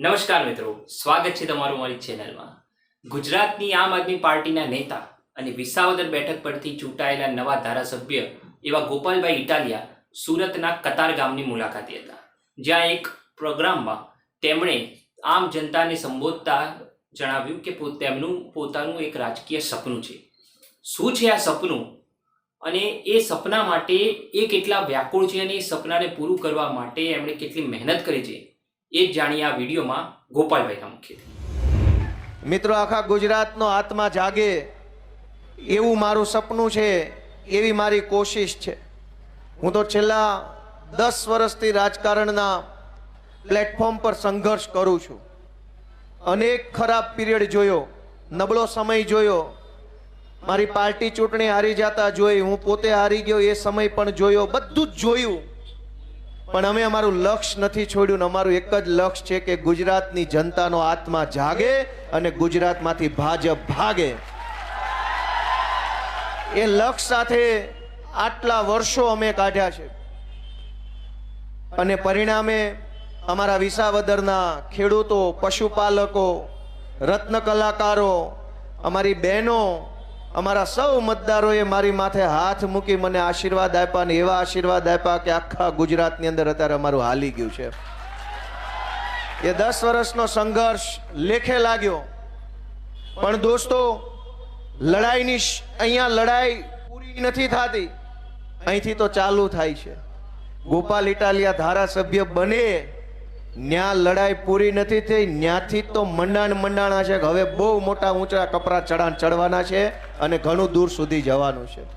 નમસ્કાર મિત્રો, સ્વાગત છે તમારું મારી ચેનલમાં. ગુજરાતની આમ આદમી પાર્ટીના નેતા અને વિસાવદર બેઠક પરથી ચૂંટાયેલા નવા ધારાસભ્ય એવા ગોપાલભાઈ ઇટાલિયા સુરતના કતાર ગામની મુલાકાતે હતા. જ્યાં એક પ્રોગ્રામમાં તેમણે આમ જનતાને સંબોધતા જણાવ્યું કે તેમનું, પોતાનું એક રાજકીય સપનું છે. શું છે આ સપનું? અને એ સપના માટે એ કેટલા વ્યાકુળ છે અને એ સપનાને પૂરું કરવા માટે એમણે કેટલી મહેનત કરી છે? એ જાણીએ આ વિડીયોમાં ગોપાલભાઈના મુખ્યથી મિત્રો, આખા ગુજરાતનો આત્મા જાગે એવું મારું સપનું છે, એવી મારી કોશિશ છે. હું તો છેલ્લા દસ વર્ષથી રાજકારણના પ્લેટફોર્મ પર સંઘર્ષ કરું છું. અનેક ખરાબ પીરિયડ જોયો, નબળો સમય જોયો. મારી પાર્ટી ચૂંટણી હારી જતા જોઈ, હું પોતે હારી ગયો, એ સમય પણ જોયો, બધું જ જોયું. પણ અમે અમારું લક્ષ્ય નથી છોડ્યું અમારું એક જ લક્ષ્ય છે કે ગુજરાતની જનતાનો આત્મા જાગે અને ગુજરાતમાંથી ભાજપ ભાગે. એ લક્ષ્ય સાથે આટલા વર્ષો અમે કાઢ્યા છે. અને પરિણામે અમારા વિસાવદરના ખેડૂતો, પશુપાલકો, રત્ન કલાકારો, અમારી બહેનો અમારા સૌ મતદારોએ મારી માથે હાથ મૂકી મને આશીર્વાદ આપ્યા ને એવા આશીર્વાદ આપ્યા કે આખા ગુજરાતની અંદર અત્યારે અમારું હાલી ગયું છે. એ દસ વર્ષનો સંઘર્ષ લેખે લાગ્યો. પણ દોસ્તો, લડાઈની અહીંયા લડાઈ પૂરી નથી થતી. અહીંથી તો ચાલુ થાય છે. ગોપાલ ઇટાલિયા ધારાસભ્ય બને ન્યા લડાઈ પૂરી નથી થઈ, ન્યાથી તો મંડાણ મંડાણા છે. હવે બહુ મોટા ઊંચા કપરા ચડાણ ચડવાના છે અને ઘણું દૂર સુધી જવાનું છે.